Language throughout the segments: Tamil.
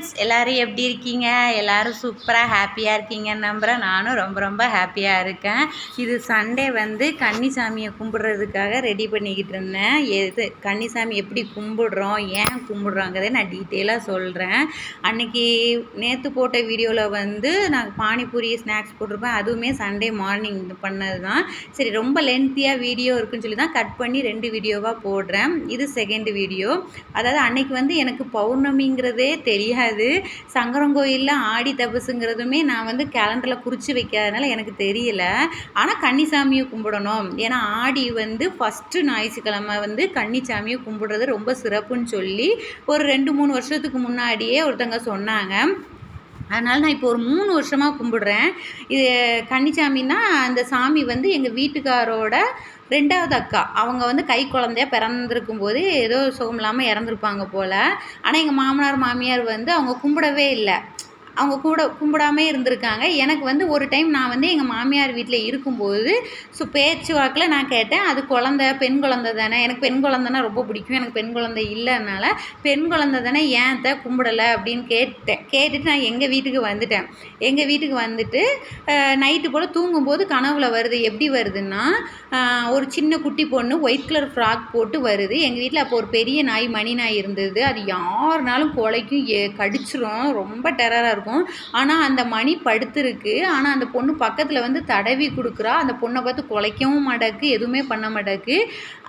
ஃப்ரெண்ட்ஸ் எல்லோரும் எப்படி இருக்கீங்க? எல்லோரும் சூப்பராக ஹாப்பியாக இருக்கீங்கன்னு நம்புகிறேன் நானும் ரொம்ப ரொம்ப ஹாப்பியாக இருக்கேன். இது சண்டே வந்து கன்னிசாமியை கும்பிட்றதுக்காக ரெடி பண்ணிக்கிட்டு இருந்தேன். எது கன்னிசாமி எப்படி கும்பிடுறோம் ஏன் கும்பிடுறோங்கிறத நான் டீட்டெயிலாக சொல்கிறேன் அன்றைக்கி நேற்று போட்ட வீடியோவில் வந்து நான் பானிபூரி ஸ்நாக்ஸ் போட்டிருப்பேன். அதுவுமே சண்டே மார்னிங் பண்ணது தான் சரி ரொம்ப லென்த்தியாக வீடியோ இருக்குன்னு சொல்லி தான் கட் பண்ணி ரெண்டு வீடியோவாக போடுறேன். இது செகண்ட் வீடியோ அதாவது அன்னைக்கு வந்து எனக்கு பௌர்ணமிங்கிறதே தெரியாது. சங்கரங்கோயிலில் ஆடி தபசுங்கிறதுமே நான் வந்து கேலண்டரில் குறித்து வைக்காதனால எனக்கு தெரியல. ஆனால் கன்னிசாமியை கும்பிடணும். ஏன்னா ஆடி வந்து ஃபஸ்ட்டு ஞாயிற்றுக்கிழமை வந்து கன்னிசாமியை கும்பிடுறது ரொம்ப சிறப்புன்னு சொல்லி ஒரு ரெண்டு மூணு வருஷத்துக்கு முன்னாடியே ஒருத்தங்க சொன்னாங்க. அதனால் நான் இப்போ ஒரு மூணு வருஷமாக கும்பிடுறேன். இது கன்னிச்சாமின்னா அந்த சாமி வந்து எங்கள் வீட்டுக்காரோட ரெண்டாவது அக்கா. அவங்க வந்து கை குழந்தையா பிறந்திருக்கும் போது ஏதோ சுகம் இல்லாமல் இறந்துருப்பாங்க போல். ஆனால் எங்கள் மாமனார் மாமியார் வந்து அவங்க கும்பிடவே இல்லை. அவங்க கூட கும்பிடாமே இருந்திருக்காங்க. எனக்கு வந்து ஒரு டைம் நான் வந்து எங்கள் மாமியார் வீட்டில் இருக்கும்போது ஸோ பேச்சு வாக்கில் நான் கேட்டேன். அது குழந்த பெண் குழந்த தானே. எனக்கு பெண் குழந்தைனா ரொம்ப பிடிக்கும். எனக்கு பெண் குழந்தை இல்லைனால பெண் குழந்த தானே ஏன் த கும்பிடலை அப்படின்னு கேட்டேன். கேட்டுட்டு நான் எங்கள் வீட்டுக்கு வந்துட்டேன். எங்கள் வீட்டுக்கு வந்துட்டு நைட்டு போல் தூங்கும்போது கனவுல வருது. எப்படி வருதுன்னா ஒரு சின்ன குட்டி பொண்ணு ஒயிட் கலர் ஃப்ராக் போட்டு வருது. எங்கள் வீட்டில் அப்போ ஒரு பெரிய நாய் மணி நாய் இருந்தது. அது யாருனாலும் கொலைக்கும் கடிச்சிரும். ரொம்ப டெரராக இருக்கும் இருக்கும். ஆனால் அந்த மணி படுத்துருக்கு. ஆனால் அந்த பொண்ணு பக்கத்தில் வந்து தடவி கொடுக்குறா. அந்த பொண்ணை பார்த்து குலைக்கவும் மாட்டாக்கு எதுவுமே பண்ண மாட்டாக்கு.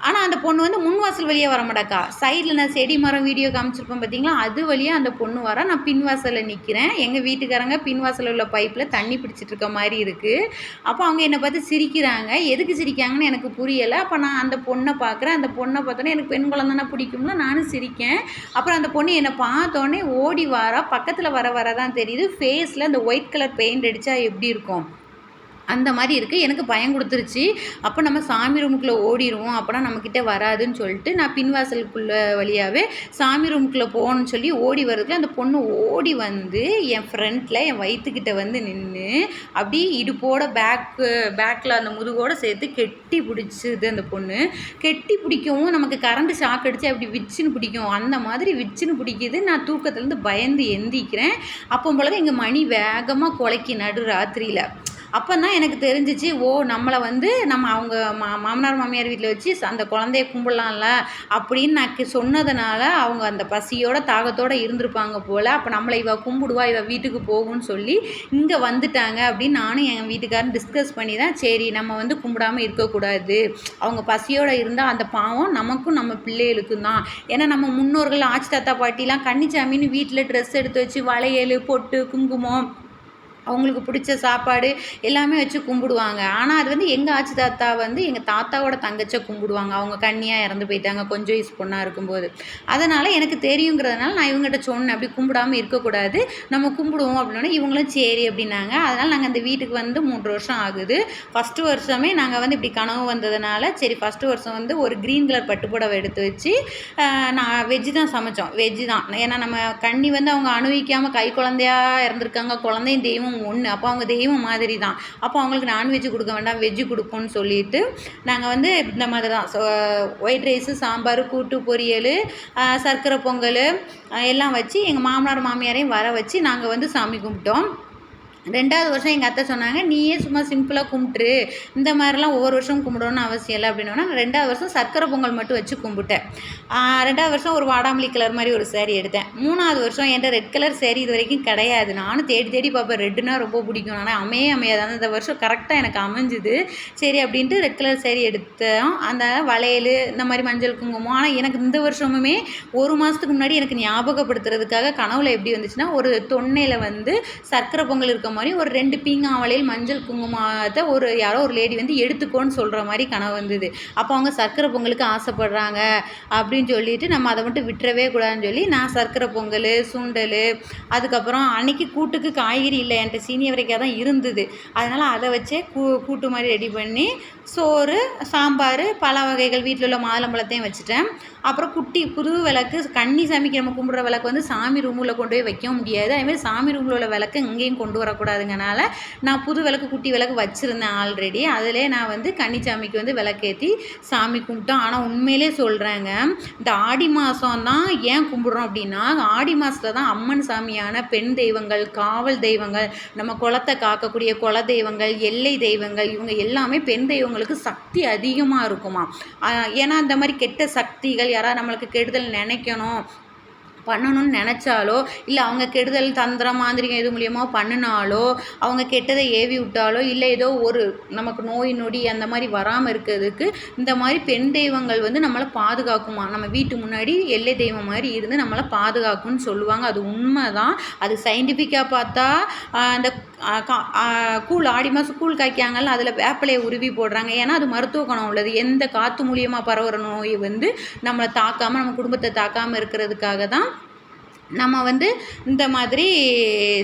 ஆனால் அந்த பொண்ணு வந்து முன் வாசல் வழியாக வர மாட்டாக்கா. சைடில் நான் செடி மரம் வீடியோ காமிச்சிருப்பேன் பார்த்தீங்களா அது வழியாக அந்த பொண்ணு வர. நான் பின் வாசலில் நிற்கிறேன் எங்கள் வீட்டுக்காரங்க பின் வாசலில் உள்ள பைப்பில் தண்ணி பிடிச்சிட்டு இருக்க மாதிரி இருக்குது அப்போ அவங்க என்னை பார்த்து சிரிக்கிறாங்க. எதுக்கு சிரிக்காங்கன்னு எனக்கு புரியலை. அப்போ நான் அந்த பொண்ணை பார்க்குறேன் அந்த பொண்ணை பார்த்தோன்னே எனக்கு பெண் குழந்தைனா பிடிக்கும்ல நானும் சிரிக்கேன். அப்புறம் அந்த பொண்ணு என்னை பார்த்தோன்னே ஓடி வாரா. பக்கத்தில் வர வர தான் தெரியுது. ஃபேஸில் அந்த ஒயிட் கலர் பெயிண்ட் அடித்தா எப்படி இருக்கும்? அந்த மாதிரி இருக்குது எனக்கு பயம் கொடுத்துருச்சு. அப்போ நம்ம சாமி ரூமுக்குள்ளே ஓடிடுவோம் அப்போனா நம்மக்கிட்ட வராதுன்னு சொல்லிட்டு நான் பின்வாசலுக்குள்ள வழியாகவே சாமி ரூமுக்குள்ளே போகணும்னு சொல்லி ஓடி வரதுக்குள்ள அந்த பொண்ணு ஓடி வந்து என் ஃப்ரண்ட்டில் என் வயிற்றுக்கிட்ட வந்து நின்று அப்படியே இடுப்போட பேக்கு பேக்கில் அந்த முதுகோடு சேர்த்து கெட்டி பிடிச்சிது அந்த பொண்ணு. கெட்டி பிடிக்கவும் நமக்கு கரண்ட் ஷாக் அடித்து அப்படி விச்சுன்னு பிடிக்கும். அந்த மாதிரி விச்சுன்னு பிடிக்குது. நான் தூக்கத்துலேருந்து பயந்து எந்திக்கிறேன். அப்போ பொழுது எங்கள் மணி வேகமாக குலைக்கி நடு ராத்திரியில். அப்போ தான் எனக்கு தெரிஞ்சிச்சு ஓ நம்மளை வந்து நம்ம அவங்க மா மாமனார் மாமியார் வீட்டில் வச்சு அந்த குழந்தைய கும்பிடலாம்ல அப்படின்னு நான் சொன்னதுனால அவங்க அந்த பசியோட தாகத்தோடு இருந்திருப்பாங்க போல். அப்போ நம்மளை இவ கும்பிடுவா இவ வீட்டுக்கு போகும்னு சொல்லி இங்கே வந்துட்டாங்க அப்படின்னு நானும் என் வீட்டுக்காரன் டிஸ்கஸ் பண்ணி தான் சரி நம்ம வந்து கும்பிடாமல் இருக்கக்கூடாது. அவங்க பசியோடு இருந்தால் அந்த பாவம் நமக்கும் நம்ம பிள்ளைகளுக்கும் தான். ஏன்னா நம்ம முன்னோர்கள் ஆச்சி தாத்தா பாட்டிலாம் கன்னிச்சாமின்னு வீட்டில் ட்ரெஸ் எடுத்து வச்சு வளையல் பொட்டு குங்குமம் அவங்களுக்கு பிடிச்ச சாப்பாடு எல்லாமே வச்சு கும்பிடுவாங்க. ஆனால் அது வந்து எங்கள் ஆச்சி தாத்தா வந்து எங்கள் தாத்தாவோட தங்கச்சை கும்பிடுவாங்க. அவங்க கண்ணியாக இறந்து போயிட்டாங்க. கொஞ்சம் வயசு பொண்ணாக இருக்கும்போது. அதனால் எனக்கு தெரியுங்கிறதுனால நான் இவங்ககிட்ட சொன்னேன். அப்படி கும்பிடாமல் இருக்கக்கூடாது. நம்ம கும்பிடுவோம் அப்படின்னா இவங்களும் சரி அப்படின்னாங்க. அதனால் நாங்கள் அந்த வீட்டுக்கு வந்து மூன்று வருஷம் ஆகுது. ஃபஸ்ட்டு வருஷமே நாங்கள் வந்து இப்படி கனவு வந்ததுனால சரி ஃபஸ்ட்டு வருஷம் வந்து ஒரு க்ரீன் கலர் பட்டுப்புடவை எடுத்து வச்சு நான் வெஜ்ஜு தான் சமைச்சோம். வெஜ்ஜு தான். ஏன்னா நம்ம கண்ணி வந்து அவங்க அணுவிக்காமல் கை குழந்தையாக இறந்துருக்காங்க. குழந்தையும் தெய்வம் தெய்வம் ஒன்று அப்போ அவங்க தெய்வம் மாதிரி தான் அப்போ அவங்களுக்கு நான்வெஜ் கொடுக்க வேண்டாம். வெஜ்ஜு கொடுப்போம்னு சொல்லிட்டு நாங்கள் வந்து இந்த மாதிரி தான் ஸோ ஒயிட் ரைஸு சாம்பார் கூட்டு பொரியல் சர்க்கரை பொங்கல் எல்லாம் வச்சு எங்கள் மாமனார் மாமியாரையும் வர வச்சு நாங்கள் வந்து சாமி கும்பிட்டோம். ரெண்டாவது வருஷம் எங்கள் அத்தை சொன்னாங்க நீயே சும்மா சிம்பிளாக கும்பிட்டுரு. இந்த மாதிரிலாம் ஒவ்வொரு வருஷம் கும்பிடணும்னு அவசியம் இல்லை அப்படின்னா ரெண்டாவது வருஷம் சர்க்கரை பொங்கல் மட்டும் வச்சு கும்பிட்டேன். ரெண்டாவது வருஷம் ஒரு வாடாமல்லி கலர் மாதிரி ஒரு சேரீ எடுத்தேன். மூணாவது வருஷம் என்கிட்ட ரெட் கலர் சேரீ இது வரைக்கும் கிடையாது. நானும் தேடி தேடி பார்ப்பேன். ரெட்டுனா ரொம்ப பிடிக்கும். ஆனால் அமையே அமையாது. அந்த வருஷம் கரெக்டாக எனக்கு அமைஞ்சுது. சரி அப்படின்ட்டு ரெட் கலர் சேரீ எடுத்தோம். அந்த வளையல் இந்த மாதிரி மஞ்சள் குங்குமம். ஆனால் எனக்கு இந்த வருஷமுமே ஒரு மாதத்துக்கு முன்னாடி எனக்கு ஞாபகப்படுத்துறதுக்காக கனவுல எப்படி வந்துச்சுன்னா ஒரு தொன்னையில் வந்து சர்க்கரை பொங்கல் இருக்க மாதிரி ஒரு ரெண்டு பீங்காவளையில் மஞ்சள் குங்குமத்தை ஒரு யாரோ ஒரு லேடி வந்து எடுத்துக்கோன்னு சொல்கிற மாதிரி கனவு வந்தது. அப்போ அவங்க சர்க்கரை பொங்கலுக்கு ஆசைப்படுறாங்க அப்படின்னு சொல்லிட்டு நம்ம அதை மட்டும் விட்டுறவே கூடாதுன்னு சொல்லி நான் சர்க்கரை பொங்கல் சுண்டல் அதுக்கப்புறம் அன்னைக்கு கூட்டுக்கு காய்கறி இல்லை என்கிட்ட சீனிய வரைக்கும் தான் இருந்தது. அதனால் அதை வச்சே கூ கூட்டு மாதிரி ரெடி பண்ணி சோறு சாம்பார் பல வகைகள் வீட்டில் உள்ள மாதுளம்பழத்தையும் வச்சுட்டேன். அப்புறம் குட்டி புது விளக்கு கன்னி சாமிக்கு நம்ம கும்பிட்ற விளக்கு வந்து சாமி ரூமில் கொண்டு போய் வைக்க முடியாது. அதேமாதிரி சாமி ரூமில் உள்ள விளக்கு இங்கேயும் கொண்டு வரக்கூடாதுங்கனால நான் புது விளக்கு குட்டி விளக்கு வச்சுருந்தேன் ஆல்ரெடி அதிலே நான் வந்து கன்னிச்சாமிக்கு வந்து விளக்கேற்றி சாமி கும்பிட்டோம். ஆனால் உண்மையிலே சொல்கிறேங்க இந்த ஆடி மாதம் தான் ஏன் கும்பிட்றோம் அப்படின்னா ஆடி மாதத்தில் தான் அம்மன் சாமியான பெண் தெய்வங்கள் காவல் தெய்வங்கள் நம்ம குளத்தை காக்கக்கூடிய குல தெய்வங்கள் எல்லை தெய்வங்கள் இவங்க எல்லாமே பெண் தெய்வங்களுக்கு சக்தி அதிகமாக இருக்குமா ஏன்னா இந்த மாதிரி கெட்ட சக்திகள் யாராவது நம்மளுக்கு கெடுதல் நினைக்கணும் பண்ணணும்னு நினச்சாலோ இல்லை அவங்க கெடுதல் தந்திரம் மாந்திரிகம் எது மூலியமாக பண்ணினாலோ அவங்க கெட்டதை ஏவி விட்டாலோ இல்லை ஏதோ ஒரு நமக்கு நோய் நொடி அந்த மாதிரி வராமல் இருக்கிறதுக்கு இந்த மாதிரி பெண் தெய்வங்கள் வந்து நம்மளை பாதுகாக்குமா? நம்ம வீட்டு முன்னாடி எல்லை தெய்வம் மாதிரி இருந்து நம்மளை பாதுகாக்கும்னு சொல்லுவாங்க. அது உண்மை தான் அது சயின்டிஃபிக்காக பார்த்தா அந்த கூழ் ஆடி மாதம் கூழ் காய்க்காங்கல்ல அதில் வேப்பிலையை உருவி போடுறாங்க. ஏன்னா அது மருத்துவ குணம் உள்ளது. எந்த காற்று மூலியமாக பரவுற நோய் வந்து நம்மளை தாக்காமல் நம்ம குடும்பத்தை தாக்காமல் இருக்கிறதுக்காக தான் நம்ம வந்து இந்த மாதிரி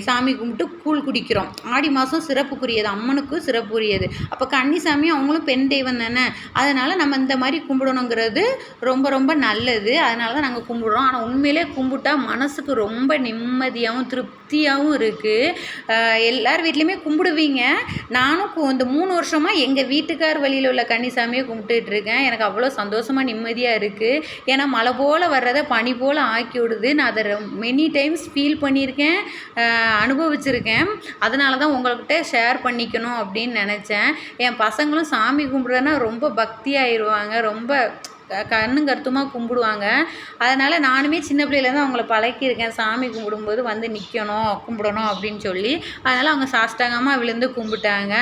சாமி கும்பிட்டு கூழ் குடிக்கிறோம். ஆடி மாதம் சிறப்புக்குரியது அம்மனுக்கும் சிறப்புக்குரியது. அப்போ கன்னிசாமி அவங்களும் பெண் தெய்வம் தானே? அதனால் நம்ம இந்த மாதிரி கும்பிடணுங்கிறது ரொம்ப ரொம்ப நல்லது. அதனால தான் நாங்கள் கும்பிடுறோம். ஆனால் உண்மையிலே கும்பிட்டா மனசுக்கு ரொம்ப நிம்மதியாகவும் திருப்தியாகவும் இருக்குது எல்லார் வீட்லேயுமே கும்பிடுவீங்க. நானும் இந்த மூணு வருஷமாக எங்கள் வீட்டுக்கார் வழியில் உள்ள கன்னிசாமியை கும்பிட்டுட்ருக்கேன் எனக்கு அவ்வளோ சந்தோஷமாக நிம்மதியாக இருக்குது ஏன்னா மழை போல் வர்றதை பனி போல் ஆக்கி விடுது. நான் அதை மெனி டைம்ஸ் ஃபீல் பண்ணியிருக்கேன் அனுபவிச்சிருக்கேன். அதனால தான் உங்கள்கிட்ட ஷேர் பண்ணிக்கணும் அப்படின்னு நினச்சேன். என் பசங்களும் சாமி கும்பிட்றதுன்னா ரொம்ப பக்தி ஆயிடுவாங்க ரொம்ப கண்ணும் கருத்துமாக கும்பிடுவாங்க. அதனால் நானுமே சின்ன பிள்ளையிலேருந்து அவங்கள பழக்கியிருக்கேன். சாமி கும்பிடும்போது வந்து நிற்கணும் கும்பிடணும் அப்படின்னு சொல்லி. அதனால் அவங்க சாஷ்டாங்கமாக விழுந்து கும்பிட்டாங்க.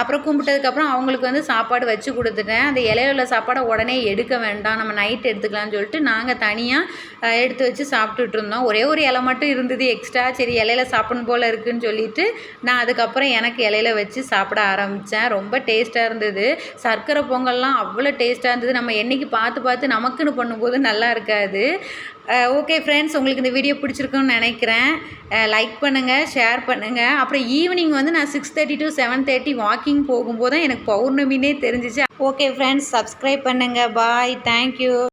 அப்புறம் கும்பிட்டதுக்கப்புறம் அவங்களுக்கு வந்து சாப்பாடு வச்சு கொடுத்துட்டேன். அந்த இலையில உள்ள சாப்பாடை உடனே எடுக்க வேண்டாம். நம்ம நைட் எடுத்துக்கலாம்னு சொல்லிட்டு நாங்கள் தனியாக எடுத்து வச்சு சாப்பிட்டுட்டு இருந்தோம். ஒரே ஒரு இலை மட்டும் இருந்தது எக்ஸ்ட்ரா சரி இலையில சாப்பிடணும் போல் இருக்குன்னு சொல்லிட்டு நான் அதுக்கப்புறம் எனக்கு இலையில வச்சு சாப்பிட ஆரம்பித்தேன் ரொம்ப டேஸ்ட்டாக இருந்தது. சர்க்கரை பொங்கல்லாம் அவ்வளோ டேஸ்ட்டாக இருந்தது. நம்ம என்றைக்கு பார்த்து பார்த்து பார்த்து நமக்குன்னு பண்ணும்போது நல்லா இருக்காது. ஓகே ஃப்ரெண்ட்ஸ் உங்களுக்கு இந்த வீடியோ பிடிச்சிருக்குன்னு நினைக்கிறேன். லைக் பண்ணுங்கள் ஷேர் பண்ணுங்கள் அப்புறம் ஈவினிங் வந்து நான் six thirty to seven thirty walking போகும்போது தான் எனக்கு பௌர்ணமினே தெரிஞ்சிச்சு. ஓகே ஃப்ரெண்ட்ஸ் சப்ஸ்கிரைப் பண்ணுங்கள் பாய் தேங்க்யூ